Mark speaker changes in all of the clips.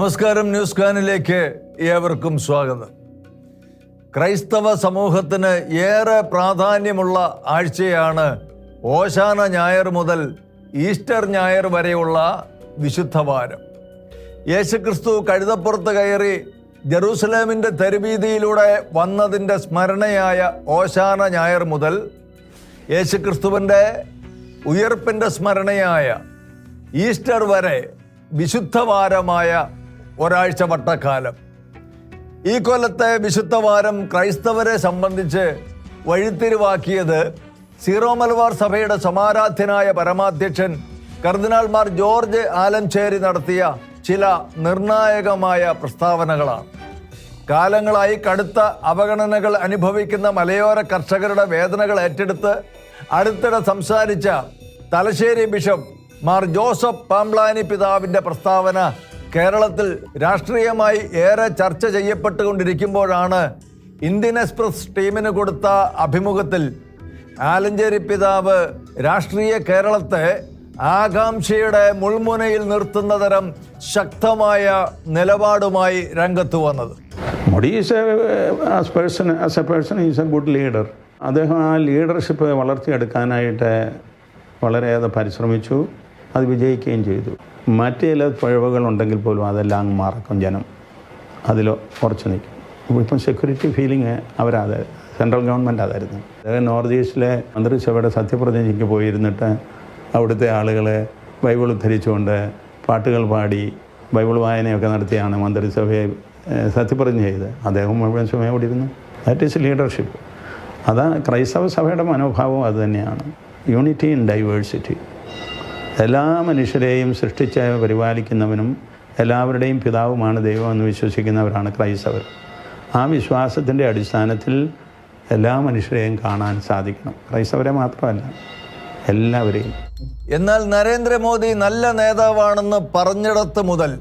Speaker 1: നമസ്കാരം ന്യൂസ് കാനിലേക്ക് ഏവർക്കും സ്വാഗതം. ക്രൈസ്തവ സമൂഹത്തിന് ഏറെ പ്രാധാന്യമുള്ള ആഴ്ചയാണ് ഓശാന ഞായർ മുതൽ ഈസ്റ്റർ ഞായർ വരെയുള്ള വിശുദ്ധവാരം യേശുക്രിസ്തു കഴുതപ്പുറത്ത് കയറി ജെറൂസലേമിന്റെ തെരുവീതിയിലൂടെ വന്നതിന്റെ സ്മരണയായ ഓശാന ഞായർ മുതൽ യേശുക്രിസ്തുവിന്റെ ഉയർപ്പിന്റെ സ്മരണയായ ഈസ്റ്റർ വരെ വിശുദ്ധവാരമായ ഒരാഴ്ച വട്ടക്കാലം ഈ കൊല്ലത്തെ വിശുദ്ധവാരം ക്രൈസ്തവരെ സംബന്ധിച്ച് വഴിത്തിരിവാക്കിയത് സീറോ മലബാർ സഭയുടെ സമാരാധ്യനായ പരമാധ്യക്ഷൻ കർദിനാൾമാർ ജോർജ് ആലംചേരി നടത്തിയ ചില നിർണായകമായ പ്രസ്താവനകളാണ്. കാലങ്ങളായി കടുത്ത അവഗണനകൾ അനുഭവിക്കുന്ന മലയോര കർഷകരുടെ വേദനകൾ ഏറ്റെടുത്ത് അടുത്തിടെ സംസാരിച്ച തലശ്ശേരി ബിഷപ്പ് മാർ ജോസഫ് പാംബ്ലാനി പിതാവിന്റെ പ്രസ്താവന കേരളത്തിൽ രാഷ്ട്രീയമായി ഏറെ ചർച്ച ചെയ്യപ്പെട്ടുകൊണ്ടിരിക്കുമ്പോഴാണ് ഇന്ത്യൻ എക്സ്പ്രസ് ടീമിന് കൊടുത്ത അഭിമുഖത്തിൽ ആലഞ്ചേരി പിതാവ് രാഷ്ട്രീയ കേരളത്തെ ആകാംക്ഷയുടെ മുൾമുനയിൽ നിർത്തുന്ന തരം ശക്തമായ നിലപാടുമായി രംഗത്ത് വന്നത്.
Speaker 2: ലീഡർ അദ്ദേഹം ആ ലീഡർഷിപ്പ് വളർത്തിയെടുക്കാനായിട്ട് വളരെയേറെ പരിശ്രമിച്ചു. അത് വിജയിക്കുകയും ചെയ്തു. മറ്റ് ചില പിഴവുകളുണ്ടെങ്കിൽ പോലും അതെല്ലാം അങ്ങ് മറക്കും ജനം. അതിൽ ഉറച്ചു നിൽക്കും. ഇപ്പം സെക്യൂരിറ്റി ഫീലിംഗ് അവരത് സെൻട്രൽ ഗവൺമെന്റ് അതായിരുന്നു അദ്ദേഹം നോർത്ത് ഈസ്റ്റിലെ മന്ത്രിസഭയുടെ സത്യപ്രതിജ്ഞയ്ക്ക് പോയിരുന്നിട്ട് അവിടുത്തെ ആളുകളെ ബൈബിൾ ഉദ്ധരിച്ചുകൊണ്ട് പാട്ടുകൾ പാടി ബൈബിൾ വായനയൊക്കെ നടത്തിയാണ് മന്ത്രിസഭയെ സത്യപ്രതിജ്ഞ ചെയ്ത് അദ്ദേഹം മുഴുവൻ സമയം അവിടെ ഇരുന്നു. ദാറ്റ് ഈസ് ലീഡർഷിപ്പ് അതാണ് ക്രൈസ്തവ സഭയുടെ മനോഭാവം അതുതന്നെയാണ് യൂണിറ്റി ഇൻ ഡൈവേഴ്സിറ്റി എല്ലാ മനുഷ്യരെയും സൃഷ്ടിച്ച് പരിപാലിക്കുന്നവനും എല്ലാവരുടെയും പിതാവുമാണ് ദൈവം എന്ന് വിശ്വസിക്കുന്നവരാണ് ക്രൈസ്തവർ. ആ വിശ്വാസത്തിന്റെ അടിസ്ഥാനത്തിൽ എല്ലാ മനുഷ്യരെയും കാണാൻ സാധിക്കണം. ക്രൈസ്തവരെ മാത്രമല്ല എല്ലാവരെയും.
Speaker 1: എന്നാൽ നരേന്ദ്രമോദി നല്ല നേതാവാണെന്ന് പറഞ്ഞിടത്ത് മുതൽ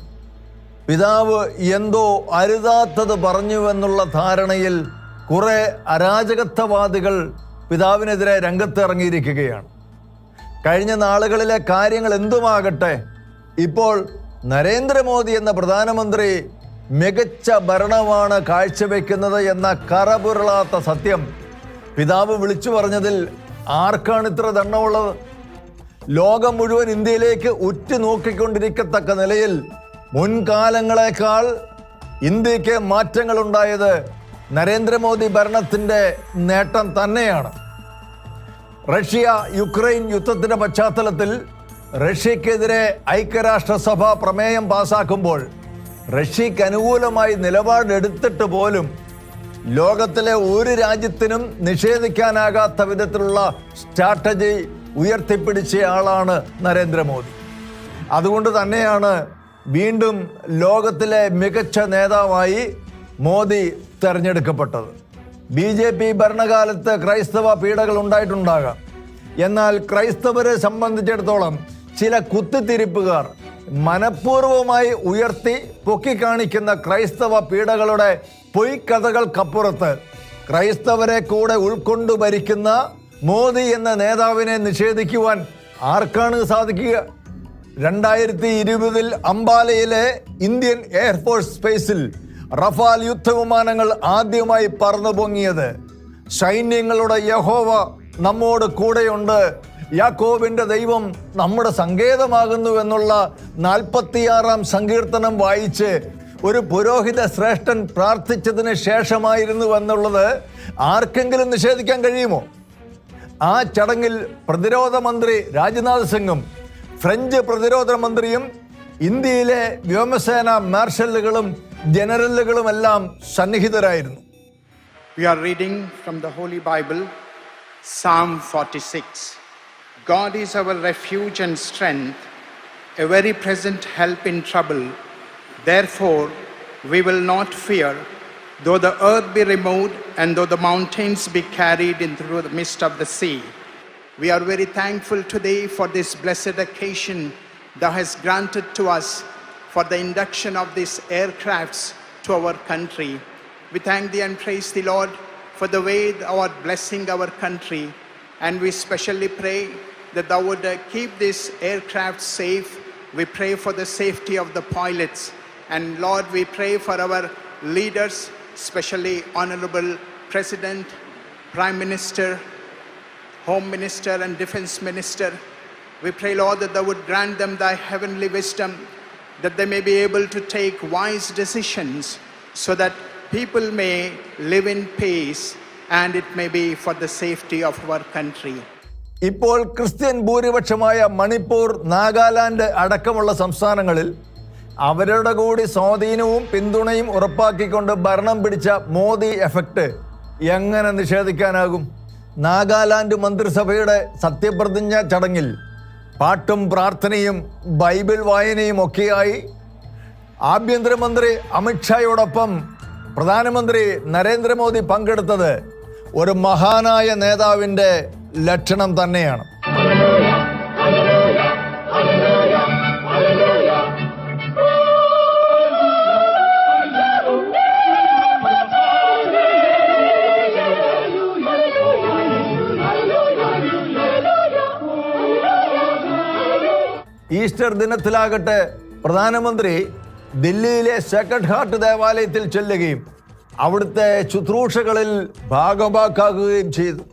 Speaker 1: പിതാവ് എന്തോ അരുതാത്തത് പറഞ്ഞുവെന്നുള്ള ധാരണയിൽ കുറെ അരാജകത്വവാദികൾ പിതാവിനെതിരെ രംഗത്ത് ഇറങ്ങിയിരിക്കുകയാണ് കഴിഞ്ഞ നാളുകളിലെ കാര്യങ്ങൾ എന്തുമാകട്ടെ? ഇപ്പോൾ നരേന്ദ്രമോദി എന്ന പ്രധാനമന്ത്രി മികച്ച ഭരണമാണ് കാഴ്ചവെക്കുന്നത് എന്ന കറപുരളാത്ത സത്യം പിതാവ് വിളിച്ചു പറഞ്ഞതിൽ ആർക്കാണ് ഇത്ര ദണ്ണമുള്ളത് ലോകം മുഴുവൻ ഇന്ത്യയിലേക്ക് ഉറ്റുനോക്കിക്കൊണ്ടിരിക്കത്തക്ക നിലയിൽ മുൻകാലങ്ങളെക്കാൾ ഇന്ത്യയ്ക്ക് മാറ്റങ്ങളുണ്ടായത് നരേന്ദ്രമോദി ഭരണത്തിന്റെ നേട്ടം തന്നെയാണ്. റഷ്യ യുക്രൈൻ യുദ്ധത്തിന്റെ പശ്ചാത്തലത്തിൽ റഷ്യക്കെതിരെ ഐക്യരാഷ്ട്രസഭ പ്രമേയം പാസാക്കുമ്പോൾ റഷ്യക്ക് അനുകൂലമായി നിലപാടെടുത്തിട്ട് പോലും ലോകത്തിലെ ഒരു രാജ്യത്തിനും നിഷേധിക്കാനാകാത്ത വിധത്തിലുള്ള സ്ട്രാറ്റജി ഉയർത്തിപ്പിടിച്ച ആളാണ് നരേന്ദ്രമോദി. അതുകൊണ്ട് തന്നെയാണ് വീണ്ടും ലോകത്തിലെ മികച്ച നേതാവായി മോദി തെരഞ്ഞെടുക്കപ്പെട്ടത്. ബി ജെ പി ഭരണകാലത്ത് ക്രൈസ്തവ പീഡകൾ ഉണ്ടായിട്ടുണ്ടാകാം. എന്നാൽ ക്രൈസ്തവരെ സംബന്ധിച്ചിടത്തോളം ചില കുത്തിത്തിരിപ്പുകാർ മനഃപൂർവമായി ഉയർത്തി പൊക്കിക്കാണിക്കുന്ന ക്രൈസ്തവ പീഡകളുടെ പൊയ്ക്കഥകൾക്കപ്പുറത്ത് ക്രൈസ്തവരെ കൂടെ ഉൾക്കൊണ്ടു ഭരിക്കുന്ന മോദി എന്ന നേതാവിനെ നിഷേധിക്കുവാൻ ആർക്കാണ് സാധിക്കുക? രണ്ടായിരത്തി ഇരുപതിൽ അംബാലയിലെ ഇന്ത്യൻ എയർഫോഴ്സ് സ്പേസിൽ റഫാൽ യുദ്ധവിമാനങ്ങൾ ആദ്യമായി പറന്നു പൊങ്ങിയത് സൈന്യങ്ങളുടെ യഹോവ നമ്മോട് കൂടെയുണ്ട്. യാക്കോബിന്റെ ദൈവം നമ്മുടെ സങ്കേതമാകുന്നു എന്നുള്ള നാൽപ്പത്തിയാറാം സങ്കീർത്തനം വായിച്ച് ഒരു പുരോഹിത ശ്രേഷ്ഠൻ പ്രാർത്ഥിച്ചതിന് ശേഷമായിരുന്നു എന്നുള്ളത് ആർക്കെങ്കിലും നിഷേധിക്കാൻ കഴിയുമോ? ആ ചടങ്ങിൽ പ്രതിരോധ മന്ത്രി രാജ്നാഥ് സിംഗും ഫ്രഞ്ച് പ്രതിരോധ മന്ത്രിയും ഇന്ത്യയിലെ വ്യോമസേന മാർഷലുകളും ജനറലുകളുമെല്ലാം സന്നിഹിതരായിരുന്നു
Speaker 3: We are reading from the Holy Bible, Psalm 46. God is our refuge and strength, a very present help in trouble. Therefore, we will not fear, though the earth be removed and though the mountains be carried in through the midst of the sea. We are very thankful today for this blessed occasion thou hast granted to us for the induction of these aircrafts to our country. We thank thee and praise thee, Lord, for the way thou art blessing our country. And we specially pray that thou would uh, keep this aircraft safe. We pray for the safety of the pilots And Lord, we pray for our leaders, especially Honorable President, Prime Minister, Home Minister, and Defense Minister. We pray, Lord, that thou would grant them thy heavenly wisdom, that they may be able to take wise decisions so that people may live in peace and it may be for the safety of our country.
Speaker 1: ഇപ്പോൾ Christian ഭൂരിപക്ഷമായ മണിപ്പൂർ നാഗാലാൻഡ് അടക്കമുള്ള സംസ്ഥാനങ്ങളിൽ അവരുടെ കൂടി സ്വാധീനവും പിന്തുണയും ഉറപ്പാക്കിക്കൊണ്ട് ഭരണം പിടിച്ച മോദി എഫക്റ്റ് എങ്ങനെ നിഷേധിക്കാനാകും നാഗാലാൻഡ് മന്ത്രിസഭയുടെ സത്യപ്രതിജ്ഞ ചടങ്ങിൽ പാട്ടും പ്രാർത്ഥനയും ബൈബിൾ വായനയും ഒക്കെയായി ആഭ്യന്തരമന്ത്രി അമിത്ഷായോടൊപ്പം പ്രധാനമന്ത്രി നരേന്ദ്രമോദി പങ്കെടുത്തത് ഒരു മഹാനായ നേതാവിന്റെ ലക്ഷണം തന്നെയാണ്. ഈസ്റ്റർ ദിനത്തിലാകട്ടെ പ്രധാനമന്ത്രി ദില്ലിയിലെ സെക്കൻഡ് ഹാർട്ട് ദേവാലയത്തിൽ ചെല്ലുകയും അവിടുത്തെ ശുശ്രൂഷകളിൽ ഭാഗമാക്കാകുകയും ചെയ്തു.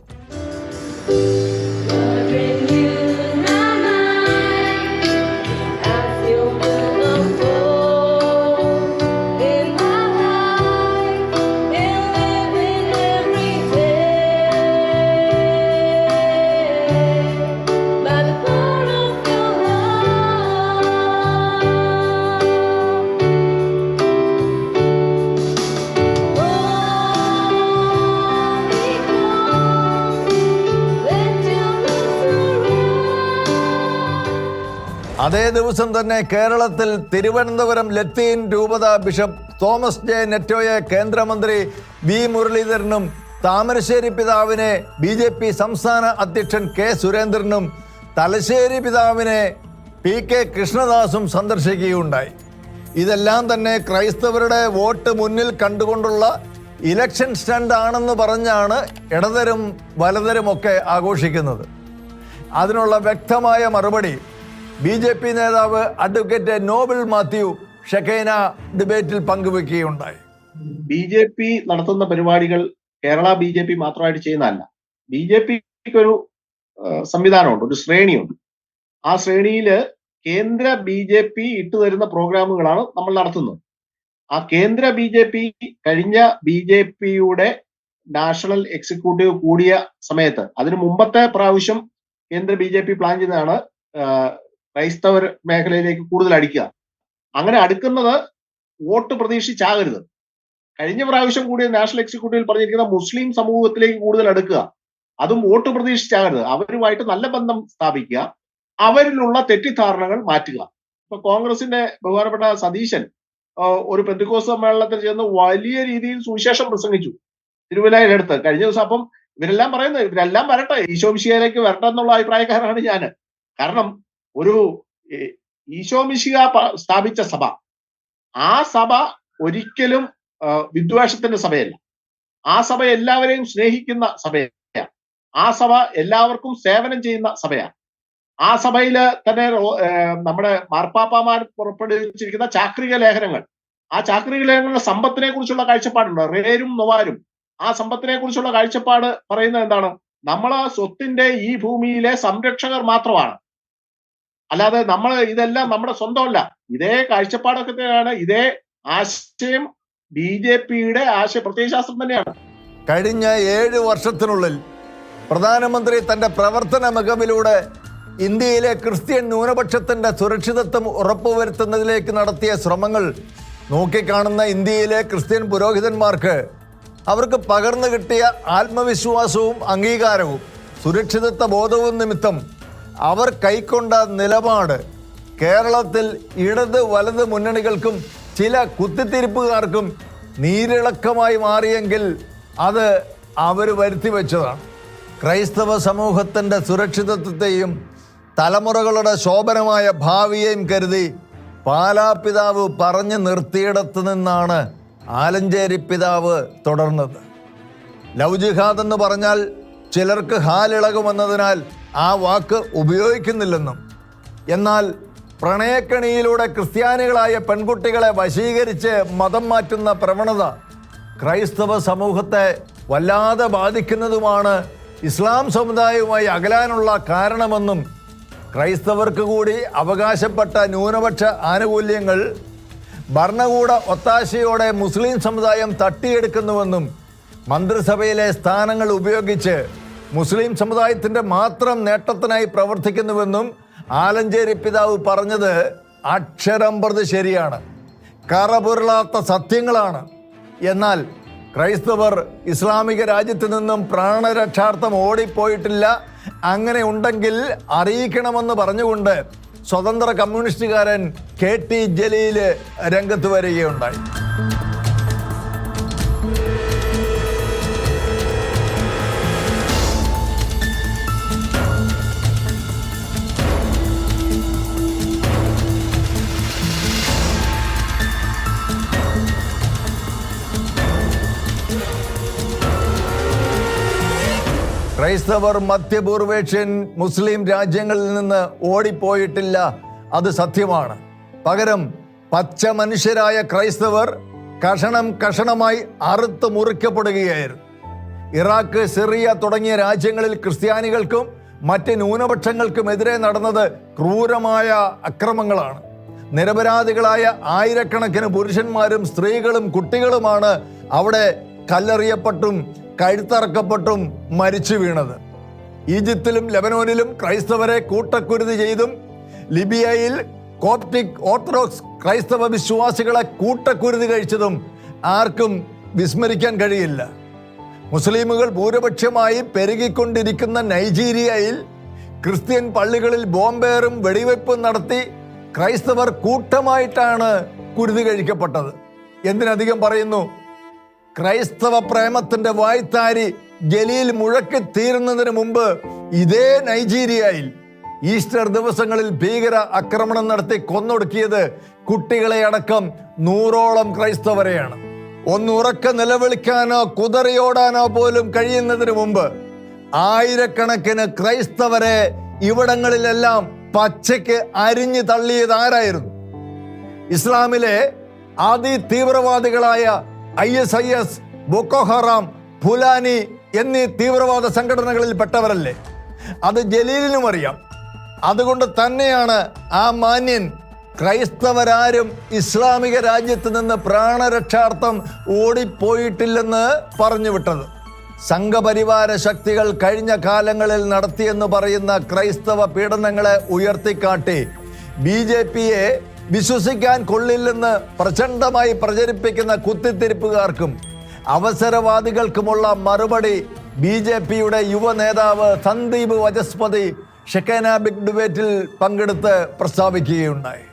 Speaker 1: അതേ ദിവസം തന്നെ കേരളത്തിൽ തിരുവനന്തപുരം ലത്തീൻ രൂപത ബിഷപ്പ് തോമസ് ജെ നെറ്റോയെ കേന്ദ്രമന്ത്രി വി മുരളീധരനും താമരശ്ശേരി പിതാവിനെ ബി ജെ പി സംസ്ഥാന അധ്യക്ഷൻ കെ സുരേന്ദ്രനും തലശ്ശേരി പിതാവിനെ പി കെ കൃഷ്ണദാസും സന്ദർശിക്കുകയുണ്ടായി. ഇതെല്ലാം തന്നെ ക്രൈസ്തവരുടെ വോട്ട് മുന്നിൽ കണ്ടുകൊണ്ടുള്ള ഇലക്ഷൻ സ്റ്റണ്ട് ആണെന്ന് പറഞ്ഞാണ് ഇടതരും വലതരുമൊക്കെ ആഘോഷിക്കുന്നത്. അതിനുള്ള വ്യക്തമായ മറുപടി ബി ജെ പി നേതാവ് അഡ്വക്കേറ്റ് നോബിൾ മാത്യു ഷെഖൈന ഡിബേറ്റിൽ പങ്കുവെക്കുകയുണ്ടായി.
Speaker 4: ബി ജെ പി നടത്തുന്ന പരിപാടികൾ കേരള ബി ജെ പി മാത്രമായിട്ട് ചെയ്യുന്നതല്ല. ബി ജെ പിക്ക് ഒരു സംവിധാനമുണ്ട് ഒരു ശ്രേണിയുണ്ട്. ആ ശ്രേണിയിൽ കേന്ദ്ര ബി ജെ പി ഇട്ടുതരുന്ന പ്രോഗ്രാമുകളാണ് നമ്മൾ നടത്തുന്നത്. ആ കേന്ദ്ര ബി ജെ പി കഴിഞ്ഞ ബി ജെ പിയുടെ നാഷണൽ എക്സിക്യൂട്ടീവ് കൂടിയ സമയത്ത് അതിന് മുമ്പത്തെ പ്രാവശ്യം കേന്ദ്ര ബി ജെ പി പ്ലാൻ ചെയ്തതാണ് ആ, ക്രൈസ്തവർ മേഖലയിലേക്ക് കൂടുതൽ അടിക്കുക. അങ്ങനെ അടുക്കുന്നത് വോട്ട് പ്രതീക്ഷിച്ചാകരുത്. കഴിഞ്ഞ പ്രാവശ്യം കൂടിയ നാഷണൽ എക്സിക്യൂട്ടീവിൽ പറഞ്ഞിരിക്കുന്ന മുസ്ലിം സമൂഹത്തിലേക്ക് കൂടുതൽ അടുക്കുക. അതും വോട്ട് പ്രതീക്ഷിച്ചാകരുത്. അവരുമായിട്ട് നല്ല ബന്ധം സ്ഥാപിക്കുക. അവരിലുള്ള തെറ്റിദ്ധാരണകൾ മാറ്റുക. ഇപ്പൊ കോൺഗ്രസിന്റെ ബഹുമാനപ്പെട്ട സതീശൻ ഒരു പെന്തിക്കോസ് സമ്മേളനത്തിൽ ചെന്ന് വലിയ രീതിയിൽ സുവിശേഷം പ്രസംഗിച്ചു. തിരുവല്ലയിലെടുത്ത് കഴിഞ്ഞ ദിവസം അപ്പം ഇവരെല്ലാം പറയുന്നത് ഇവരെല്ലാം വരട്ടെ. ഈശോ വിഷയയിലേക്ക് വരട്ടെ എന്നുള്ള അഭിപ്രായക്കാരനാണ് ഞാൻ കാരണം ഒരു ഈശോമിശിക സ്ഥാപിച്ച സഭ. ആ സഭ ഒരിക്കലും വിദ്വേഷത്തിന്റെ സഭയല്ല. ആ സഭ എല്ലാവരെയും സ്നേഹിക്കുന്ന സഭയാണ്. ആ സഭ എല്ലാവർക്കും സേവനം ചെയ്യുന്ന സഭയാണ്. ആ സഭയിൽ തന്നെ നമ്മുടെ മാർപ്പാപ്പമാർ പുറപ്പെടുവിച്ചിരിക്കുന്ന ചാക്രിക ലേഖനങ്ങൾ. ആ ചാക്രിക ലേഖനങ്ങളുടെ സമ്പത്തിനെ കുറിച്ചുള്ള കാഴ്ചപ്പാടുണ്ട്. റേരും നൊവാരും. ആ സമ്പത്തിനെ കുറിച്ചുള്ള കാഴ്ചപ്പാട് പറയുന്നത് എന്താണ്? നമ്മൾ സ്വത്തിന്റെ ഈ ഭൂമിയിലെ സംരക്ഷകർ മാത്രമാണ്. അല്ലാതെ നമ്മൾ ഇതെല്ലാം നമ്മുടെ സ്വന്തമല്ല. ഇതേ കാഴ്ചപ്പാടൊക്കെ തന്നെയാണ് ഇതേ ആശയം ബി ജെ പിയുടെ ആശയ പ്രത്യയശാസ്ത്രം തന്നെയാണ്.
Speaker 1: കഴിഞ്ഞ ഏഴ് വർഷത്തിനുള്ളിൽ പ്രധാനമന്ത്രി തന്റെ പ്രവർത്തന മികവിലൂടെ ഇന്ത്യയിലെ ക്രിസ്ത്യൻ ന്യൂനപക്ഷത്തിന്റെ സുരക്ഷിതത്വം ഉറപ്പുവരുത്തുന്നതിലേക്ക് നടത്തിയ ശ്രമങ്ങൾ നോക്കിക്കാണുന്ന ഇന്ത്യയിലെ ക്രിസ്ത്യൻ പുരോഹിതന്മാർക്ക് അവർക്ക് പകർന്നു കിട്ടിയ ആത്മവിശ്വാസവും അംഗീകാരവും സുരക്ഷിതത്വ ബോധവും നിമിത്തം അവർ കൈക്കൊണ്ട നിലപാട് കേരളത്തിൽ ഇടത് വലത് മുന്നണികൾക്കും ചില കുത്തിത്തിരിപ്പുകാർക്കും നീരിളക്കമായി മാറിയെങ്കിൽ അത് അവർ വരുത്തി വെച്ചതാണ്. ക്രൈസ്തവ സമൂഹത്തിന്റെ സുരക്ഷിതത്വത്തെയും തലമുറകളുടെ ശോഭനമായ ഭാവിയെയും കരുതി പാലാപിതാവ് പറഞ്ഞു നിർത്തിയിടത്തു നിന്നാണ് ആലഞ്ചേരി പിതാവ് തുടർന്നത്. ലവ് ജിഹാദ് എന്ന് പറഞ്ഞാൽ ചിലർക്ക് ഹാലിളകുമെന്നതിനാൽ ആ വാക്ക് ഉപയോഗിക്കുന്നില്ലെന്നും എന്നാൽ പ്രണയക്കണിയിലൂടെ ക്രിസ്ത്യാനികളായ പെൺകുട്ടികളെ വശീകരിച്ച് മതം മാറ്റുന്ന പ്രവണത ക്രൈസ്തവ സമൂഹത്തെ വല്ലാതെ ബാധിക്കുന്നതുമാണ് ഇസ്ലാം സമുദായവുമായി അകലാനുള്ള കാരണമെന്നും ക്രൈസ്തവർക്ക് കൂടി അവകാശപ്പെട്ട ന്യൂനപക്ഷ ആനുകൂല്യങ്ങൾ ഭരണകൂട ഒത്താശയോടെ മുസ്ലിം സമുദായം തട്ടിയെടുക്കുന്നുവെന്നും മന്ത്രിസഭയിലെ സ്ഥാനങ്ങൾ ഉപയോഗിച്ച് മുസ്ലിം സമുദായത്തിന്റെ മാത്രം നേട്ടത്തിനായി പ്രവർത്തിക്കുന്നുവെന്നും ആലഞ്ചേരി പിതാവ് പറഞ്ഞത് അക്ഷരം പ്രതി ശരിയാണ്. കറപുരളാത്ത സത്യങ്ങളാണ്. എന്നാൽ ക്രൈസ്തവർ ഇസ്ലാമിക രാജ്യത്ത് നിന്നും പ്രാണരക്ഷാർത്ഥം ഓടിപ്പോയിട്ടില്ല. അങ്ങനെ ഉണ്ടെങ്കിൽ അറിയിക്കണമെന്ന് പറഞ്ഞുകൊണ്ട് സ്വതന്ത്ര കമ്മ്യൂണിസ്റ്റുകാരൻ കെ ടി ജലീൽ രംഗത്ത് വരികയുണ്ടായി. ക്രൈസ്തവർ മധ്യപൂർവേഷ്യൻ മുസ്ലിം രാജ്യങ്ങളിൽ നിന്ന് ഓടിപ്പോയിട്ടില്ല. അത് സത്യമാണ്. പകരം പച്ച മനുഷ്യരായ ക്രൈസ്തവർ കഷണം കഷണമായി അറുത്ത് മുറിക്കപ്പെടുകയായിരുന്നു. ഇറാഖ് സിറിയ തുടങ്ങിയ രാജ്യങ്ങളിൽ ക്രിസ്ത്യാനികൾക്കും മറ്റ് ന്യൂനപക്ഷങ്ങൾക്കുമെതിരെ നടന്നത് ക്രൂരമായ അക്രമങ്ങളാണ്. നിരപരാധികളായ ആയിരക്കണക്കിന് പുരുഷന്മാരും സ്ത്രീകളും കുട്ടികളുമാണ് അവിടെ കല്ലെറിയപ്പെട്ടും കഴുത്തറക്കപ്പെട്ടും മരിച്ചു വീണത്. ഈജിപ്തിലും ലബനോനിലും ക്രൈസ്തവരെ കൂട്ടക്കുരുതി ചെയ്തും ലിബിയയിൽ കോപ്റ്റിക് ഓർത്തഡോക്സ് ക്രൈസ്തവ വിശ്വാസികളെ കൂട്ടക്കുരുതി കഴിച്ചതും ആർക്കും വിസ്മരിക്കാൻ കഴിയില്ല. മുസ്ലിമുകൾ ഭൂരിപക്ഷമായി പെരുകിക്കൊണ്ടിരിക്കുന്ന നൈജീരിയയിൽ ക്രിസ്ത്യൻ പള്ളികളിൽ ബോംബേറും വെടിവെപ്പും നടത്തി ക്രൈസ്തവർ കൂട്ടമായിട്ടാണ് കുരുതി കഴിക്കപ്പെട്ടത്. എന്തിനധികം പറയുന്നു? ക്രൈസ്തവ പ്രേമത്തിന്റെ വായ്ത്താരി ജലീൽ മുഴക്കി തീരുന്നതിന് മുമ്പ് ഇതേ നൈജീരിയയിൽ ഈസ്റ്റർ ദിവസങ്ങളിൽ ഭീകര ആക്രമണം നടത്തി കൊന്നൊടുക്കിയത് കുട്ടികളെ അടക്കം നൂറോളം ക്രൈസ്തവരെയാണ്. ഒന്നുറക്ക നിലവിളിക്കാനോ കുതറിയോടാനോ പോലും കഴിയുന്നതിന് മുമ്പ് ആയിരക്കണക്കിന് ക്രൈസ്തവരെ ഇവിടങ്ങളിലെല്ലാം പച്ചയ്ക്ക് അരിഞ്ഞു തള്ളിയത് ആരായിരുന്നു? ഇസ്ലാമിലെ ആദി തീവ്രവാദികളായ I S I S Boko Haram Fulani എന്നീ തീവ്രവാദ സംഘടനകളിൽ പെട്ടവരല്ലേ? അത് ജലീലിനും അറിയാം. അതുകൊണ്ട് തന്നെയാണ് ആ മാന്യൻ ക്രൈസ്തവരാരും ഇസ്ലാമിക രാജ്യത്ത് നിന്ന് പ്രാണരക്ഷാർത്ഥം ഓടിപ്പോയിട്ടില്ലെന്ന് പറഞ്ഞു വിട്ടത്. സംഘപരിവാര ശക്തികൾ കഴിഞ്ഞ കാലങ്ങളിൽ നടത്തിയെന്ന് പറയുന്ന ക്രൈസ്തവ പീഡനങ്ങളെ ഉയർത്തിക്കാട്ടി ബി ജെ പിയെ വിശ്വസിക്കാൻ കൊള്ളില്ലെന്ന് പ്രചണ്ഡമായി പ്രചരിപ്പിക്കുന്ന കുത്തിത്തിരിപ്പുകാർക്കും അവസരവാദികൾക്കുമുള്ള മറുപടി ബി ജെ പിയുടെ യുവ നേതാവ് സന്ദീപ് വചസ്പതി ഷെക്കേന ബിഗ് ഡിബേറ്റിൽ പങ്കെടുത്ത് പ്രസ്താവിക്കുകയുണ്ടായി.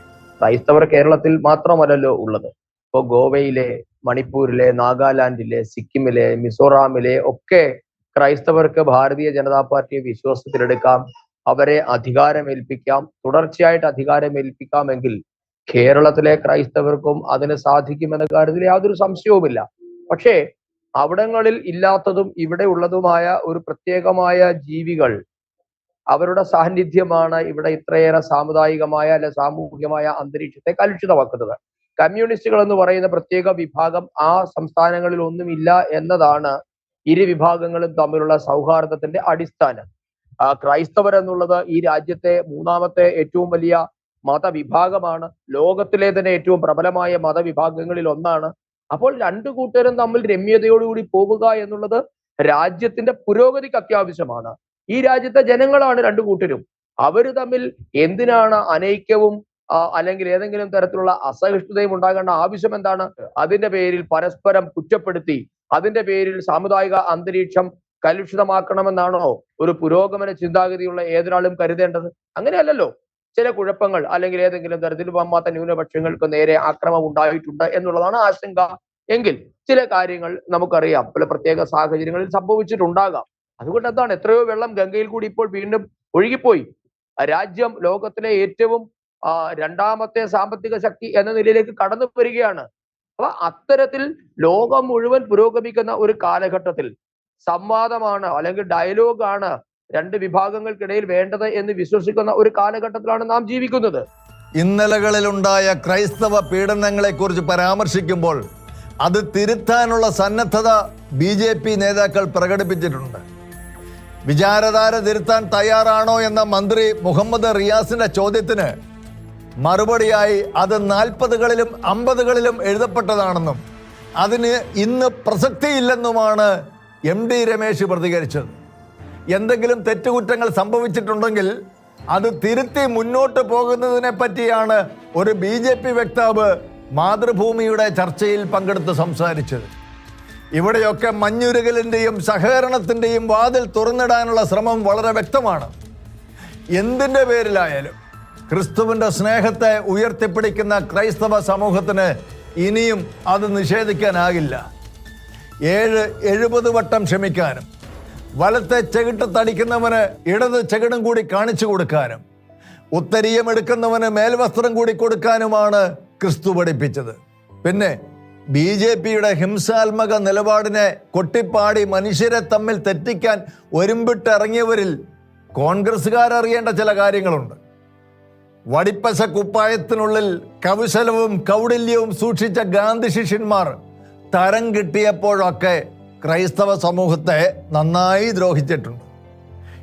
Speaker 5: ക്രൈസ്തവർ കേരളത്തിൽ മാത്രമല്ലല്ലോ ഉള്ളത്. ഇപ്പോ ഗോവയിലെ മണിപ്പൂരിലെ നാഗാലാൻഡിലെ സിക്കിമിലെ മിസോറാമിലെ ഒക്കെ ക്രൈസ്തവർക്ക് ഭാരതീയ ജനതാ പാർട്ടിയെ വിശ്വാസത്തിലെടുക്കാം അവരെ അധികാരമേൽപ്പിക്കാം തുടർച്ചയായിട്ട് അധികാരമേൽപ്പിക്കാമെങ്കിൽ കേരളത്തിലെ ക്രൈസ്തവർക്കും അതിന് സാധിക്കുമെന്ന കാര്യത്തിൽ യാതൊരു സംശയവുമില്ല. പക്ഷേ അവിടങ്ങളിൽ ഇല്ലാത്തതും ഇവിടെ ഉള്ളതുമായ ഒരു പ്രത്യേകമായ ജീവികൾ അവരുടെ സാന്നിധ്യമാണ് ഇവിടെ ഇത്രയേറെ സാമുദായികമായ അല്ലെ സാമൂഹികമായ അന്തരീക്ഷത്തെ കലുഷിതമാക്കുന്നത്. കമ്മ്യൂണിസ്റ്റുകൾ എന്ന് പറയുന്ന പ്രത്യേക വിഭാഗം ആ സംസ്ഥാനങ്ങളിൽ ഒന്നുമില്ല എന്നതാണ് ഇരു വിഭാഗങ്ങളും തമ്മിലുള്ള സൗഹാർദ്ദത്തിന്റെ അടിസ്ഥാനം. ക്രൈസ്തവർ എന്നുള്ളത് ഈ രാജ്യത്തെ മൂന്നാമത്തെ ഏറ്റവും വലിയ മതവിഭാഗമാണ്. ലോകത്തിലെ തന്നെ ഏറ്റവും പ്രബലമായ മതവിഭാഗങ്ങളിൽ ഒന്നാണ്. അപ്പോൾ രണ്ടു കൂട്ടരും തമ്മിൽ രമ്യതയോടുകൂടി പോവുക എന്നുള്ളത് രാജ്യത്തിന്റെ പുരോഗതിക്ക് അത്യാവശ്യമാണ്. ഈ രാജ്യത്തെ ജനങ്ങളാണ് രണ്ടു കൂട്ടരും. അവർ തമ്മിൽ എന്തിനാണ് അനൈക്യവും അല്ലെങ്കിൽ ഏതെങ്കിലും തരത്തിലുള്ള അസഹിഷ്ണുതയും ഉണ്ടാകേണ്ട ആവശ്യം എന്താണ്? അതിന്റെ പേരിൽ പരസ്പരം കുറ്റപ്പെടുത്തി അതിന്റെ പേരിൽ സാമുദായിക അന്തരീക്ഷം കലുഷിതമാക്കണമെന്നാണോ ഒരു പുരോഗമന ചിന്താഗതിയുള്ള ഏതൊരാളും കരുതേണ്ടത്? അങ്ങനെയല്ലല്ലോ. ചില കുഴപ്പങ്ങൾ അല്ലെങ്കിൽ ഏതെങ്കിലും തരത്തിൽ വമ്മാത്ത ന്യൂനപക്ഷങ്ങൾക്ക് നേരെ ആക്രമം ഉണ്ടായിട്ടുണ്ട് എന്നുള്ളതാണ് ആശങ്ക. എങ്കിൽ ചില കാര്യങ്ങൾ നമുക്കറിയാം. പല പ്രത്യേക സാഹചര്യങ്ങളിൽ സംഭവിച്ചിട്ടുണ്ടാകാം. അതുകൊണ്ട് എന്താണ്? എത്രയോ വെള്ളം ഗംഗയിൽ കൂടി ഇപ്പോൾ വീണ്ടും ഒഴുകിപ്പോയി. രാജ്യം ലോകത്തിലെ ഏറ്റവും രണ്ടാമത്തെ സാമ്പത്തിക ശക്തി എന്ന നിലയിലേക്ക് കടന്നു വരികയാണ്. അപ്പൊ അത്തരത്തിൽ ലോകം മുഴുവൻ പുരോഗമിക്കുന്ന ഒരു കാലഘട്ടത്തിൽ സംവാദമാണ് അല്ലെങ്കിൽ ഡയലോഗാണ് രണ്ട് വിഭാഗങ്ങൾക്കിടയിൽ വേണ്ടത് എന്ന് വിശ്വസിക്കുന്ന ഒരു കാലഘട്ടത്തിലാണ് നാം ജീവിക്കുന്നത്.
Speaker 1: ഇന്നലകളിലുണ്ടായ ക്രൈസ്തവ പീഡനങ്ങളെക്കുറിച്ച് പരാമർശിക്കുമ്പോൾ അത് തിരുത്താനുള്ള സന്നദ്ധത ബി ജെ പി നേതാക്കൾ പ്രകടിപ്പിച്ചിട്ടുണ്ട്. വിചാരധാര തിരുത്താൻ തയ്യാറാണോ എന്ന മന്ത്രി മുഹമ്മദ് റിയാസിന്റെ ചോദ്യത്തിന് മറുപടിയായി അത് നാൽപ്പതുകളിലും അമ്പതുകളിലും എഴുതപ്പെട്ടതാണെന്നും അതിന് ഇന്ന് പ്രസക്തിയില്ലെന്നുമാണ് എം ഡി രമേശ് പ്രതികരിച്ചത്. എന്തെങ്കിലും തെറ്റുകുറ്റങ്ങൾ സംഭവിച്ചിട്ടുണ്ടെങ്കിൽ അത് തിരുത്തി മുന്നോട്ട് പോകുന്നതിനെ പറ്റിയാണ് ഒരു ബി ജെ പി വക്താവ് മാതൃഭൂമിയുടെ ചർച്ചയിൽ പങ്കെടുത്ത് സംസാരിച്ചത്. ഇവിടെയൊക്കെ മഞ്ഞുരുകലിന്റെയും സഹകരണത്തിന്റെയും വാതിൽ തുറന്നിടാനുള്ള ശ്രമം വളരെ വ്യക്തമാണ്. എന്തിന്റെ പേരിലായാലും ക്രിസ്തുവിന്റെ സ്നേഹത്തെ ഉയർത്തിപ്പിടിക്കുന്ന ക്രൈസ്തവ സമൂഹത്തിന് ഇനിയും അത് നിഷേധിക്കാനാകില്ല. ഏഴ് എഴുപത് വട്ടം ക്ഷമിക്കാനും വലത്തെ ചെകിട്ടത്തടിക്കുന്നവന് ഇടത് ചെകിടും കൂടി കാണിച്ചു കൊടുക്കാനും ഉത്തരീയം എടുക്കുന്നവന് മേൽവസ്ത്രം കൂടി കൊടുക്കാനുമാണ് ക്രിസ്തു പഠിപ്പിച്ചത്. പിന്നെ ബി ജെ പിയുടെ ഹിംസാത്മക നിലപാടിനെ കൊട്ടിപ്പാടി മനുഷ്യരെ തമ്മിൽ തെറ്റിക്കാൻ ഒരുമ്പിട്ടിറങ്ങിയവരിൽ കോൺഗ്രസ്സുകാരറിയേണ്ട ചില കാര്യങ്ങളുണ്ട്. വടിപ്പശ കുപ്പായത്തിനുള്ളിൽ കൗശലവും കൗടില്യവും സൂക്ഷിച്ച ഗാന്ധി ശിഷ്യന്മാർ തരം കിട്ടിയപ്പോഴൊക്കെ ക്രൈസ്തവ സമൂഹത്തെ നന്നായി ദ്രോഹിച്ചിട്ടുണ്ട്.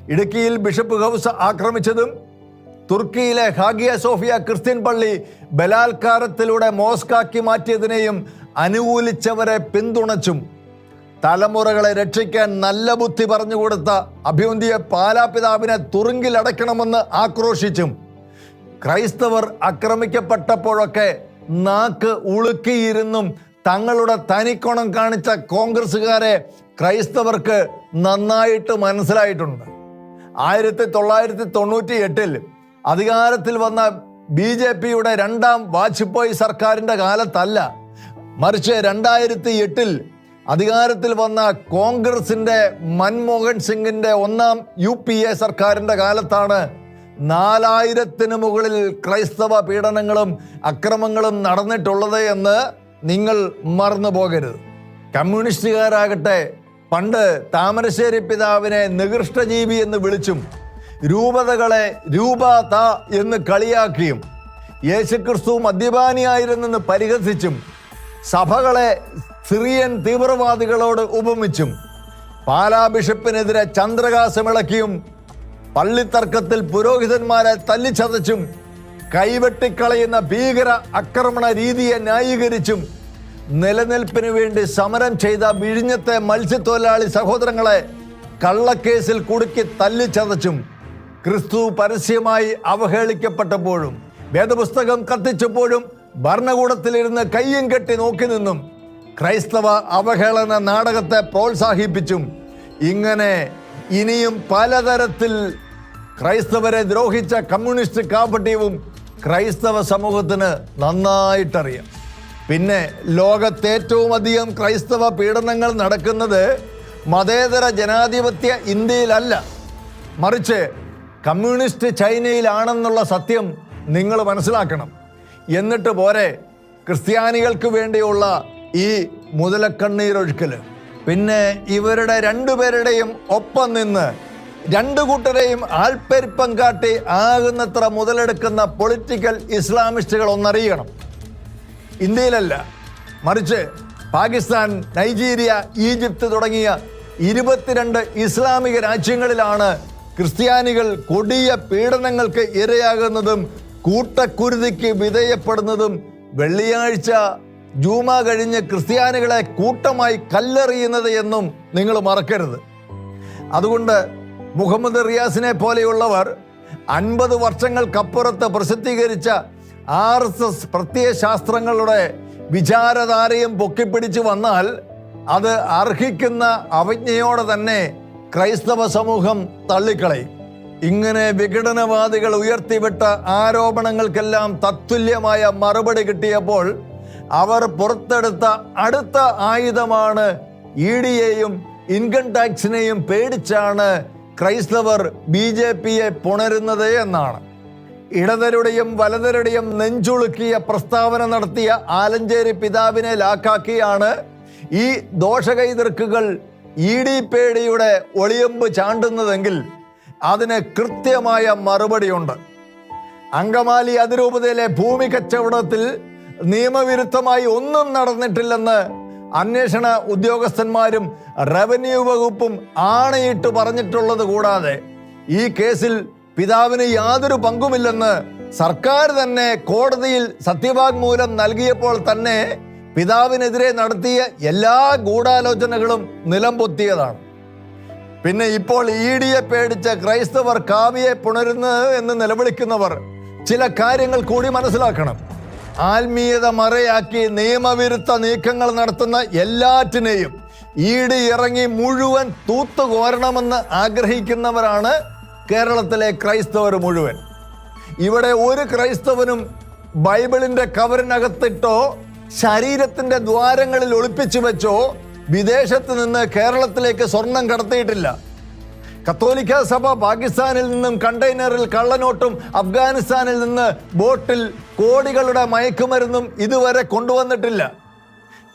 Speaker 1: ഇടുക്കിയിൽ ബിഷപ്പ് ഹൗസ് ആക്രമിച്ചതും തുർക്കിയിലെ ഹാഗിയ സോഫിയ ക്രിസ്ത്യൻ പള്ളി ബലാത്കാരത്തിലൂടെ മോസ്കാക്കി മാറ്റിയതിനെയും അനുകൂലിച്ചവരെ പിന്തുണച്ചും തലമുറകളെ രക്ഷിക്കാൻ നല്ല ബുദ്ധി പറഞ്ഞു കൊടുത്ത അഭിവന്തിയ പാലാപിതാവിനെ തുറുങ്കിലടയ്ക്കണമെന്ന് ആക്രോശിച്ചും ക്രൈസ്തവർ ആക്രമിക്കപ്പെട്ടപ്പോഴൊക്കെ നാക്ക് ഉളുക്കിയിരുന്നും തങ്ങളുടെ തനിക്കോണം കാണിച്ച കോൺഗ്രസ്സുകാരെ ക്രൈസ്തവർക്ക് നന്നായിട്ട് മനസ്സിലായിട്ടുണ്ട്. ആയിരത്തി തൊള്ളായിരത്തി തൊണ്ണൂറ്റി എട്ടിൽ അധികാരത്തിൽ വന്ന ബി ജെ പിയുടെ രണ്ടാം വാജ്പേയി സർക്കാരിന്റെ കാലത്തല്ല മറിച്ച് രണ്ടായിരത്തി എട്ടിൽ അധികാരത്തിൽ വന്ന കോൺഗ്രസിന്റെ മൻമോഹൻ സിംഗിന്റെ ഒന്നാം യു പി എ സർക്കാരിന്റെ കാലത്താണ് നാലായിരത്തിന് മുകളിൽ ക്രൈസ്തവ പീഡനങ്ങളും അക്രമങ്ങളും നടന്നിട്ടുള്ളത് എന്ന് നിങ്ങൾ മറന്നു പോകരുത്. കമ്മ്യൂണിസ്റ്റുകാരാകട്ടെ പണ്ട് താമരശ്ശേരി പിതാവിനെ നികൃഷ്ടജീവി എന്ന് വിളിച്ചും രൂപതകളെ രൂപത എന്ന് കളിയാക്കിയും യേശുക്രിസ്തു മദ്യപാനിയായിരുന്നെന്ന് പരിഹസിച്ചും സഭകളെ സിറിയൻ തീവ്രവാദികളോട് ഉപമിച്ചും പാലാ ബിഷപ്പിനെതിരെ ചന്ദ്രകാശമിളക്കിയും പള്ളിത്തർക്കത്തിൽ പുരോഹിതന്മാരെ തല്ലിച്ചതച്ചും കൈവെട്ടിക്കളയുന്ന ഭീകര ആക്രമണ രീതിയെ ന്യായീകരിച്ചും നിലനിൽപ്പിന് വേണ്ടി സമരം ചെയ്ത വിഴിഞ്ഞത്തെ മത്സ്യത്തൊഴിലാളി സഹോദരങ്ങളെ കള്ളക്കേസിൽ കുടുക്കി തല്ലിച്ചതച്ചും ക്രിസ്തു പരസ്യമായി അവഹേളിക്കപ്പെട്ടപ്പോഴും വേദപുസ്തകം കത്തിച്ചപ്പോഴും ഭരണകൂടത്തിലിരുന്ന് കയ്യും കെട്ടി നോക്കി നിന്നും ക്രൈസ്തവ അവഹേളന നാടകത്തെ പ്രോത്സാഹിപ്പിച്ചും ഇങ്ങനെ ഇനിയും പലതരത്തിൽ ക്രൈസ്തവരെ ദ്രോഹിച്ച കമ്മ്യൂണിസ്റ്റ് കാപട്യവും ക്രൈസ്തവ സമൂഹത്തിന് നന്നായിട്ടറിയാം. പിന്നെ ലോകത്ത് ഏറ്റവും അധികം ക്രൈസ്തവ പീഡനങ്ങൾ നടക്കുന്നത് മതേതര ജനാധിപത്യ ഇന്ത്യയിലല്ല. മറിച്ച് കമ്മ്യൂണിസ്റ്റ് ചൈനയിലാണെന്നുള്ള സത്യം നിങ്ങൾ മനസ്സിലാക്കണം. എന്നിട്ട് പോരെ ക്രിസ്ത്യാനികൾക്ക് വേണ്ടിയുള്ള ഈ മുതലക്കണ്ണീരൊഴുക്കൽ പിന്നെ ഇവരുടെ രണ്ടുപേരുടെയും ഒപ്പം നിന്ന് രണ്ടു കൂട്ടരെയും ആൾപ്പെരുപ്പം കാട്ടി ആകുന്നത്ര മുതലെടുക്കുന്ന പൊളിറ്റിക്കൽ ഇസ്ലാമിസ്റ്റുകൾ ഒന്നറിയണം. ഇന്ത്യയിലല്ല മറിച്ച് പാകിസ്ഥാൻ നൈജീരിയ ഈജിപ്ത് തുടങ്ങിയ ഇരുപത്തിരണ്ട് ഇസ്ലാമിക രാജ്യങ്ങളിലാണ് ക്രിസ്ത്യാനികൾ കൊടിയ പീഡനങ്ങൾക്ക് ഇരയാകുന്നതും കൂട്ടക്കുരുതിക്ക് വിധേയപ്പെടുന്നതും വെള്ളിയാഴ്ച ജൂമ കഴിഞ്ഞ് ക്രിസ്ത്യാനികളെ കൂട്ടമായി കല്ലെറിയുന്നത് എന്നും നിങ്ങൾ മറക്കരുത്. അതുകൊണ്ട് മുഹമ്മദ് റിയാസിനെ പോലെയുള്ളവർ അൻപത് വർഷങ്ങൾക്കപ്പുറത്ത് പ്രസിദ്ധീകരിച്ച ആർ എസ് എസ് പ്രത്യയശാസ്ത്രങ്ങളുടെ വിചാരധാരയും പൊക്കിപ്പിടിച്ച് വന്നാൽ അത് അർഹിക്കുന്ന അവജ്ഞയോടെ തന്നെ ക്രൈസ്തവ സമൂഹം തള്ളിക്കളയും. ഇങ്ങനെ വിഘടനവാദികൾ ഉയർത്തിവിട്ട ആരോപണങ്ങൾക്കെല്ലാം തത്തുല്യമായ മറുപടി കിട്ടിയപ്പോൾ അവർ പുറത്തെടുത്ത അടുത്ത ആയുധമാണ് ഇ ഡിയെയും ഇൻകം ടാക്സിനെയും പേടിച്ചാണ് ക്രൈസ്തവർ ബി ജെ പിയെ പുണരുന്നത് എന്നാണ്. ഇടതരുടെയും വലതരുടെയും നെഞ്ചുളുക്കിയ പ്രസ്താവന നടത്തിയ ആലഞ്ചേരി പിതാവിനെ ലാക്കാക്കിയാണ് ഈ ദോഷകൈതർക്കുകൾ ഇ ഡി പേടിയുടെ ഒളിയമ്പ് ചാണ്ടുന്നതെങ്കിൽ അതിന് കൃത്യമായ മറുപടിയുണ്ട്. അങ്കമാലി അതിരൂപതയിലെ ഭൂമി കച്ചവടത്തിൽ നിയമവിരുദ്ധമായി ഒന്നും നടന്നിട്ടില്ലെന്ന് അന്വേഷണ ഉദ്യോഗസ്ഥന്മാരും റവന്യൂ വകുപ്പും ആണയിട്ട് പറഞ്ഞിട്ടുള്ളത് കൂടാതെ ഈ കേസിൽ പിതാവിന് യാതൊരു പങ്കുമില്ലെന്ന് സർക്കാർ തന്നെ കോടതിയിൽ സത്യവാങ്മൂലം നൽകിയപ്പോൾ തന്നെ പിതാവിനെതിരെ നടത്തിയ എല്ലാ ഗൂഢാലോചനകളും നിലംപൊത്തിയതാണ് പിന്നെ ഇപ്പോൾ ഇ ഡിയെ പേടിച്ച് ക്രൈസ്തവർ കാവ്യെ പുണരുന്നത് എന്ന് നിലവിളിക്കുന്നവർ ചില കാര്യങ്ങൾ കൂടി മനസ്സിലാക്കണം. ആത്മീയത മറയാക്കി നിയമവിരുദ്ധ നീക്കങ്ങൾ നടത്തുന്ന എല്ലാറ്റിനെയും ഈട് ഇറങ്ങി മുഴുവൻ തൂത്തുകോരണമെന്ന് ആഗ്രഹിക്കുന്നവരാണ് കേരളത്തിലെ ക്രൈസ്തവർ മുഴുവൻ. ഇവിടെ ഒരു ക്രൈസ്തവനും ബൈബിളിന്റെ കവറിനകത്തിട്ടോ ശരീരത്തിന്റെ ദ്വാരങ്ങളിൽ ഒളിപ്പിച്ചു വെച്ചോ വിദേശത്ത് നിന്ന് കേരളത്തിലേക്ക് സ്വർണം കടത്തിയിട്ടില്ല. കത്തോലിക്ക സഭ പാകിസ്ഥാനിൽ നിന്നും കണ്ടെയ്നറിൽ കള്ളനോട്ടും അഫ്ഗാനിസ്ഥാനിൽ നിന്ന് ബോട്ടിൽ കോടികളുടെ മയക്കുമരുന്നും ഇതുവരെ കൊണ്ടുവന്നിട്ടില്ല.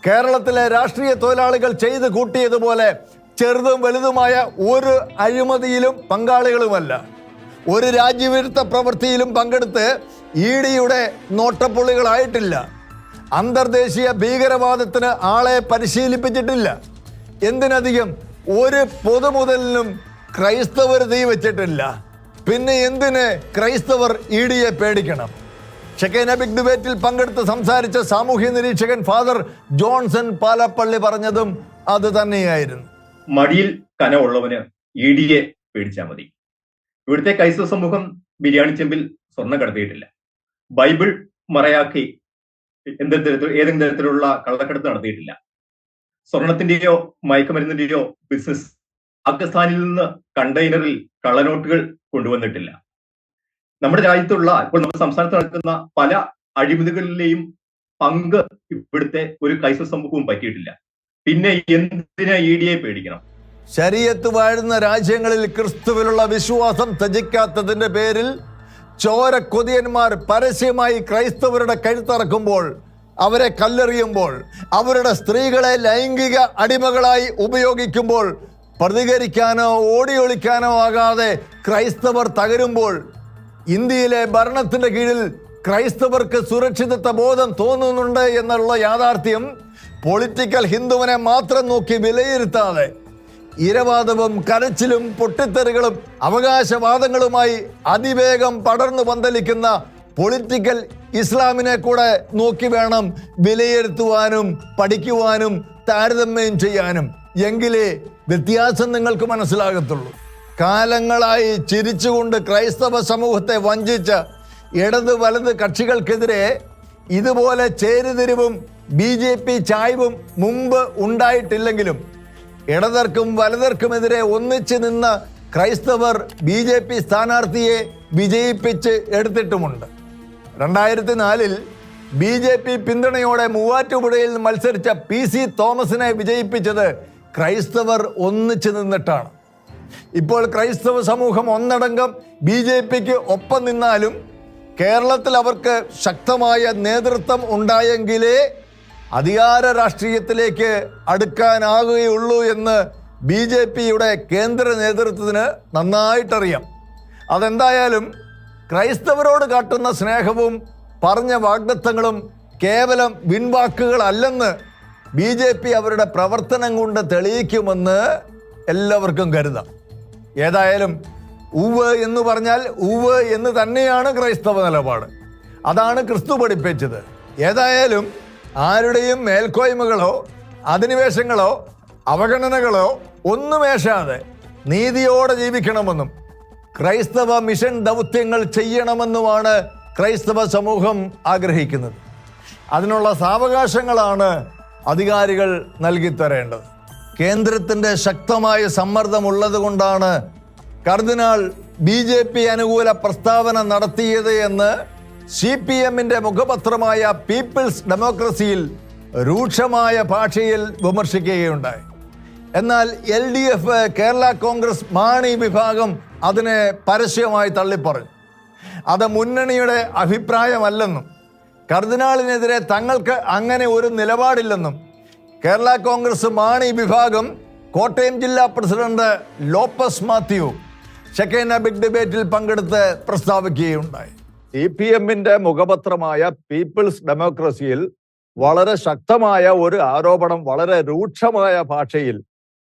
Speaker 1: കേരളത്തിലെ രാഷ്ട്രീയ തൊഴിലാളികൾ ചെയ്തു കൂട്ടിയതുപോലെ ചെറുതും വലുതുമായ ഒരു അഴിമതിയിലും പങ്കാളികളുമല്ല. ഒരു രാജ്യവിരുദ്ധ പ്രവൃത്തിയിലും പങ്കെടുത്ത് ഇ ഡിയുടെ നോട്ടപ്പുള്ളികളായിട്ടില്ല. അന്തർദേശീയ ഭീകരവാദത്തിന് ആളെ പരിശീലിപ്പിച്ചിട്ടില്ല. എന്തിനധികം ഒരു പൊതുമുതലിനും ക്രൈസ്തവർ വെച്ചിട്ടില്ല. പിന്നെ എന്തിന് ക്രൈസ്തവർ ഇ ഡിയെ പേടിക്കണം? ഷെക്കേന ബിഗ് ഡിബേറ്റിൽ പങ്കെടുത്ത് സംസാരിച്ച സാമൂഹ്യ നിരീക്ഷകൻ ഫാദർ ജോൺസൺ പാലപ്പള്ളി പറഞ്ഞതും അത് തന്നെയായിരുന്നു.
Speaker 6: മടിയിൽ കനമുള്ളവന് ഇ ഡിയെ പേടിച്ചാൽ മതി. ഇവിടുത്തെ ക്രൈസ്തവ സമൂഹം ബിരിയാണി ചെമ്പിൽ സ്വർണം കടത്തിയിട്ടില്ല. ബൈബിൾ മറയാക്കി എന്തെങ്കിലും തരത്തിൽ ഏതെങ്കിലും തരത്തിലുള്ള കള്ളക്കടത്ത് നടത്തിയിട്ടില്ല. സ്വർണത്തിന്റെയോ മയക്കുമരുന്നിന്റെയോ ബിസിനസ് പാകിസ്ഥാനിൽ നിന്ന് കണ്ടെയ്നറിൽ കള്ളനോട്ടുകൾ കൊണ്ടുവന്നിട്ടില്ല. നമ്മുടെ രാജ്യത്തുള്ള ഇപ്പോൾ നമ്മുടെ സംസ്ഥാനത്ത് നടക്കുന്ന പല അഴിമതികളിലെയും പങ്ക് ഇവിടുത്തെ ഒരു കൈസ സമൂഹവും പറ്റിയിട്ടില്ല. പിന്നെ എന്തിനാ ഇ ഡിയെ പേടിക്കണം?
Speaker 1: ശരീരത്ത് വാഴുന്ന രാജ്യങ്ങളിൽ ക്രിസ്തുവിലുള്ള വിശ്വാസം ത്യജിക്കാത്തതിന്റെ പേരിൽ ചോര കൊതിയന്മാർ പരസ്യമായി ക്രൈസ്തവരുടെ കഴുത്തറക്കുമ്പോൾ അവരെ കല്ലെറിയുമ്പോൾ അവരുടെ സ്ത്രീകളെ ലൈംഗിക അടിമകളായി ഉപയോഗിക്കുമ്പോൾ പ്രതികരിക്കാനോ ഓടിയൊളിക്കാനോ ആകാതെ ക്രൈസ്തവർ തകരുമ്പോൾ ഇന്ത്യയിലെ ഭരണത്തിന്റെ കീഴിൽ ക്രൈസ്തവർക്ക് സുരക്ഷിതത്വ ബോധം തോന്നുന്നുണ്ട് എന്നുള്ള യാഥാർത്ഥ്യം പൊളിറ്റിക്കൽ ഹിന്ദുവിനെ മാത്രം നോക്കി വിലയിരുത്താതെ ഇരവാദവും കരച്ചിലും പൊട്ടിത്തെറികളും അവകാശവാദങ്ങളുമായി അതിവേഗം പടർന്നു പന്തലിക്കുന്ന പൊളിറ്റിക്കൽ ഇസ്ലാമിനെ കൂടെ നോക്കി വേണം വിലയിരുത്തുവാനും പഠിക്കുവാനും താരതമ്യം ചെയ്യാനും. എങ്കിലേ വ്യത്യാസം നിങ്ങൾക്ക് മനസ്സിലാകത്തുള്ളൂ. കാലങ്ങളായി ചിരിച്ചുകൊണ്ട് ക്രൈസ്തവ സമൂഹത്തെ വഞ്ചിച്ച ഇടത് വലത് കക്ഷികൾക്കെതിരെ ഇതുപോലെ ചേരുതിരിവും ബി ജെ പി ചായ്വും മുമ്പ് ഉണ്ടായിട്ടില്ലെങ്കിലും ഇടതർക്കും വലതർക്കുമെതിരെ ഒന്നിച്ച് നിന്ന് ക്രൈസ്തവർ ബി ജെ പി സ്ഥാനാർത്ഥിയെ വിജയിപ്പിച്ച് എടുത്തിട്ടുമുണ്ട്. രണ്ടായിരത്തി നാലിൽ ബി ജെ പി പിന്തുണയോടെ മൂവാറ്റുപുഴയിൽ മത്സരിച്ച പി സി തോമസിനെ വിജയിപ്പിച്ചത് ക്രൈസ്തവർ ഒന്നിച്ചു നിന്നിട്ടാണ്. ഇപ്പോൾ ക്രൈസ്തവ സമൂഹം ഒന്നടങ്കം ബി ജെ പിക്ക് ഒപ്പം നിന്നാലും കേരളത്തിൽ അവർക്ക് ശക്തമായ നേതൃത്വം ഉണ്ടായെങ്കിലേ അധികാര രാഷ്ട്രീയത്തിലേക്ക് അടുക്കാനാകുകയുള്ളൂ എന്ന് ബി ജെ പിയുടെ കേന്ദ്ര നേതൃത്വത്തിന് നന്നായിട്ടറിയാം. അതെന്തായാലും ക്രൈസ്തവരോട് കാട്ടുന്ന സ്നേഹവും പറഞ്ഞ വാഗ്ദത്തങ്ങളും കേവലം വിൺവാക്കുകളല്ലെന്ന് ബി ജെ പി അവരുടെ പ്രവർത്തനം കൊണ്ട് തെളിയിക്കുമെന്ന് എല്ലാവർക്കും കരുതാം. ഏതായാലും ഉവ് എന്ന് പറഞ്ഞാൽ ഉവ് എന്ന് തന്നെയാണ് ക്രൈസ്തവ നിലപാട്. അതാണ് ക്രിസ്തു പഠിപ്പിച്ചത്. ഏതായാലും ആരുടെയും മേൽക്കോയ്മകളോ അധിനിവേശങ്ങളോ അവഗണനകളോ ഒന്നുമേശാതെ നീതിയോടെ ജീവിക്കണമെന്നും ക്രൈസ്തവ മിഷൻ ദൗത്യങ്ങൾ ചെയ്യണമെന്നുമാണ് ക്രൈസ്തവ സമൂഹം ആഗ്രഹിക്കുന്നത്. അതിനുള്ള സാവകാശങ്ങളാണ് അധികാരികൾ നൽകിത്തരേണ്ടത് കേന്ദ്രത്തിന്റെ ശക്തമായ സമ്മർദ്ദമുള്ളത് കൊണ്ടാണ് കർദിനാൾ ബി ജെ പി അനുകൂല പ്രസ്താവന നടത്തിയത് എന്ന് സി പി എമ്മിന്റെ മുഖപത്രമായ പീപ്പിൾസ് ഡെമോക്രസിയിൽ രൂക്ഷമായ ഭാഷയിൽ വിമർശിക്കുകയുണ്ടായി. എന്നാൽ L D F Kerala Congress Mani വിഭാഗം അതിനെ പരസ്യമായി തള്ളിപ്പറഞ്ഞു. അത് മുന്നണിയുടെ അഭിപ്രായമല്ലെന്നും കർദിനാളിനെതിരെ തങ്ങൾക്ക് അങ്ങനെ ഒരു നിലപാടില്ലെന്നും കേരള കോൺഗ്രസ് മാണി വിഭാഗം കോട്ടയം ജില്ലാ പ്രസിഡന്റ് ലോപ്പസ് മാത്യു ഷെക്കേന ബിഗ് ഡിബേറ്റിൽ പങ്കെടുത്ത് പ്രസ്താവിക്കുകയുണ്ടായി. സി പി എമ്മിന്റെ മുഖപത്രമായ പീപ്പിൾസ് ഡെമോക്രസിയിൽ വളരെ ശക്തമായ ഒരു ആരോപണം വളരെ രൂക്ഷമായ ഭാഷയിൽ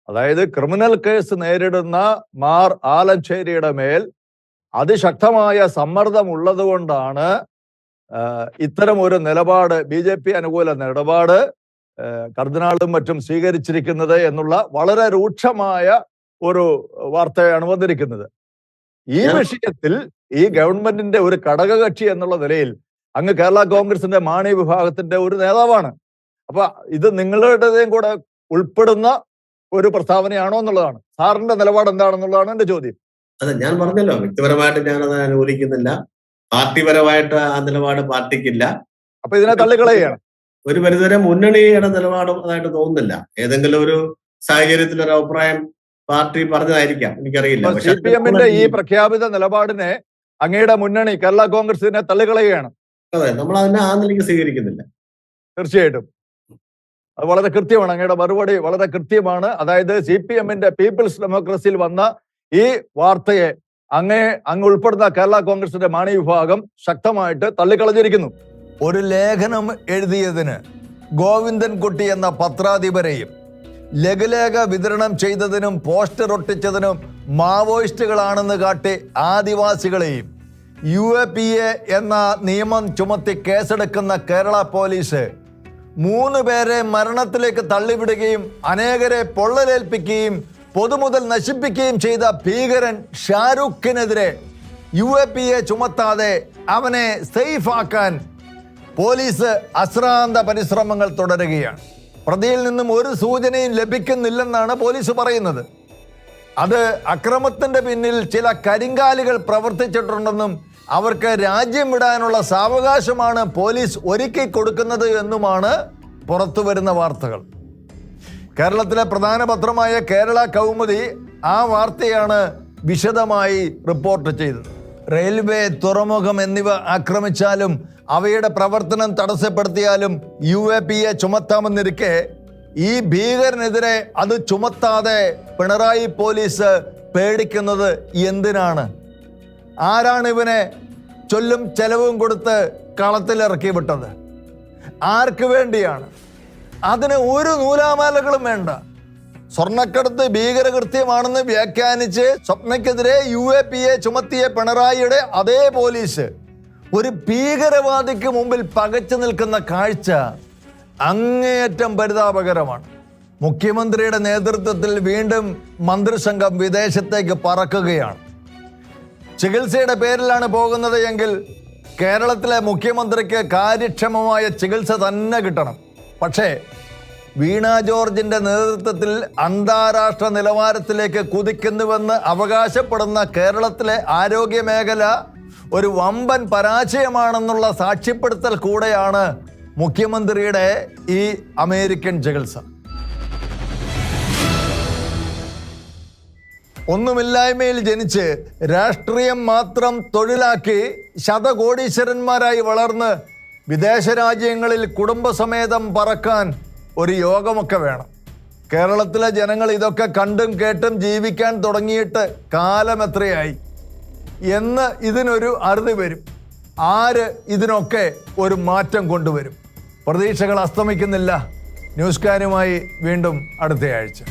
Speaker 1: അതായത് ക്രിമിനൽ കേസ് നേരിടുന്ന മാർ ആലഞ്ചേരിയുടെ മേൽ അതിശക്തമായ സമ്മർദ്ദം ഉള്ളതുകൊണ്ടാണ് ഇത്തരം ഒരു നിലപാട് ബി ജെ പി അനുകൂല നിലപാട് കർദിനാളും മറ്റും സ്വീകരിച്ചിരിക്കുന്നത് എന്നുള്ള വളരെ രൂക്ഷമായ ഒരു വാർത്തയാണ് വന്നിരിക്കുന്നത്. ഈ വിഷയത്തിൽ ഈ ഗവൺമെന്റിന്റെ ഒരു ഘടകകക്ഷി എന്നുള്ള നിലയിൽ അങ്ങ് കേരള കോൺഗ്രസിന്റെ മാണി വിഭാഗത്തിന്റെ ഒരു നേതാവാണ്. അപ്പൊ ഇത് നിങ്ങളുടേതേയും കൂടെ ഉൾപ്പെടുന്ന ഒരു പ്രസ്താവനയാണോ എന്നുള്ളതാണ്. സാറിന്റെ നിലപാട് എന്താണെന്നുള്ളതാണ് എന്റെ ചോദ്യം.
Speaker 7: അതെ ഞാൻ പറഞ്ഞല്ലോ വ്യക്തിപരമായിട്ട് ഞാനത് അനുകൂലിക്കുന്നില്ല. പാർട്ടിപരമായിട്ട് ആ നിലപാട് പാർട്ടിക്കില്ല.
Speaker 1: അപ്പൊ ഇതിനെ തള്ളിക്കളയുകയാണ്.
Speaker 7: ഒരു പരിധിവരെ മുന്നണിയുടെ നിലപാടും അതായിട്ട് തോന്നുന്നില്ല. ഏതെങ്കിലും ഒരു സാഹചര്യത്തിൽ ഒരു അഭിപ്രായം പാർട്ടി പറഞ്ഞതായിരിക്കാം. എനിക്കറിയില്ല.
Speaker 1: സി പി എമ്മിന്റെ ഈ പ്രഖ്യാപിത നിലപാടിനെ അങ്ങയുടെ മുന്നണി കേരള കോൺഗ്രസിനെ തള്ളിക്കളയുകയാണ്.
Speaker 7: അതെ നമ്മൾ അതിനെ ആ നിലയ്ക്ക് സ്വീകരിക്കുന്നില്ല.
Speaker 1: തീർച്ചയായിട്ടും. അത് വളരെ കൃത്യമാണ്. അങ്ങയുടെ മറുപടി വളരെ കൃത്യമാണ്. അതായത് സി പി എമ്മിന്റെ പീപ്പിൾസ് ഡെമോക്രസിയിൽ വന്ന ഈ വാർത്തയെ അങ്ങേ അങ്ങ് ഉൾപ്പെടുന്ന കേരള കോൺഗ്രസിന്റെ മാണി വിഭാഗം ശക്തമായിട്ട് തള്ളിക്കളഞ്ഞിരിക്കുന്നു. ഒരു ലേഖനം എഴുതിയതിന് ഗോവിന്ദൻകുട്ടി എന്ന പത്രാധിപരെയും ലഘുലേഖ വിതരണം ചെയ്തതിനും പോസ്റ്റർ ഒട്ടിച്ചതിനും മാവോയിസ്റ്റുകളാണെന്ന് കാട്ടി ആദിവാസികളെയും യു എ പി എ എന്ന നിയമം ചുമത്തി കേസെടുക്കുന്ന കേരള പോലീസ് മൂന്ന് പേരെ മരണത്തിലേക്ക് തള്ളിവിടുകയും അനേകരെ പൊള്ളലേൽപ്പിക്കുകയും പൊതുമുതൽ നശിപ്പിക്കുകയും ചെയ്ത ഭീകരൻ ഷാരൂഖിനെതിരെ യു എ പി എ ചുമത്താതെ അവനെ സേഫാക്കാൻ പോലീസ് അശ്രാന്ത പരിശ്രമങ്ങൾ തുടരുകയാണ്. പ്രതിയിൽ നിന്നും ഒരു സൂചനയും ലഭിക്കുന്നില്ലെന്നാണ് പോലീസ് പറയുന്നത്. അത് അക്രമത്തിന്റെ പിന്നിൽ ചില കരിങ്കാലികൾ പ്രവർത്തിച്ചിട്ടുണ്ടെന്നും അവർക്ക് രാജ്യം വിടാനുള്ള സാവകാശമാണ് പോലീസ് ഒരുക്കി കൊടുക്കുന്നത് എന്നുമാണ് പുറത്തുവരുന്ന വാർത്തകൾ. കേരളത്തിലെ പ്രധാന പത്രമായ കേരള കൗമുദി ആ വാർത്തയാണ് വിശദമായി റിപ്പോർട്ട് ചെയ്തത്. റെയിൽവേ തുറമുഖം എന്നിവ ആക്രമിച്ചാലും അവയുടെ പ്രവർത്തനം തടസ്സപ്പെടുത്തിയാലും യു എ പി എ ചുമത്താമെന്നിരിക്കെ ഈ ഭീകരനെതിരെ അത് ചുമത്താതെ പിണറായി പോലീസ് പേടിക്കുന്നത് എന്തിനാണ്? ആരാണ് ഇവനെ ചൊല്ലും ചെലവും കൊടുത്ത് കളത്തിലിറക്കി വിട്ടത്? ആർക്ക് വേണ്ടിയാണ്? അതിന് ഒരു നൂലാമാലകളും വേണ്ട. സ്വർണക്കടത്ത് ഭീകരകൃത്യമാണെന്ന് വ്യാഖ്യാനിച്ച് സ്വപ്നയ്ക്കെതിരെ യു എ പി എ ചുമത്തിയ പിണറായിയുടെ അതേ പോലീസ്. ഒരു ഭീകരവാദിക്ക് മുമ്പിൽ പകച്ചു നിൽക്കുന്ന കാഴ്ച അങ്ങേയറ്റം പരിതാപകരമാണ്. മുഖ്യമന്ത്രിയുടെ നേതൃത്വത്തിൽ വീണ്ടും മന്ത്രിസംഘം വിദേശത്തേക്ക് പറക്കുകയാണ്. ചികിത്സയുടെ പേരിലാണ് പോകുന്നത് എങ്കിൽ കേരളത്തിലെ മുഖ്യമന്ത്രിക്ക് കാര്യക്ഷമമായ ചികിത്സ തന്നെ കിട്ടണം. പക്ഷേ വീണ ജോർജിന്റെ നേതൃത്വത്തിൽ അന്താരാഷ്ട്ര നിലവാരത്തിലേക്ക് കുതിക്കുന്നുവെന്ന് അവകാശപ്പെടുന്ന കേരളത്തിലെ ആരോഗ്യ മേഖല ഒരു വമ്പൻ പരാജയമാണെന്നുള്ള സാക്ഷ്യപ്പെടുത്തൽ കൂടെയാണ് മുഖ്യമന്ത്രിയുടെ ഈ അമേരിക്കൻ ചികിത്സ. ഒന്നുമില്ലായ്മയിൽ ജനിച്ച് രാഷ്ട്രീയം മാത്രം തൊഴിലാക്കി ശതകോടീശ്വരന്മാരായി വളർന്ന് വിദേശ രാജ്യങ്ങളിൽ കുടുംബസമേതം പറക്കാൻ ഒരു യോഗമൊക്കെ വേണം. കേരളത്തിലെ ജനങ്ങൾ ഇതൊക്കെ കണ്ടും കേട്ടും ജീവിക്കാൻ തുടങ്ങിയിട്ട് കാലം എത്രയായി? എന്ന് ഇതിനൊരു അറുതി വരും. ആര് ഇതിനൊക്കെ ഒരു മാറ്റം കൊണ്ടുവരും? പ്രതീക്ഷകൾ അസ്തമിക്കുന്നില്ല. ന്യൂസ്കാരുമായി വീണ്ടും അടുത്തയാഴ്ച.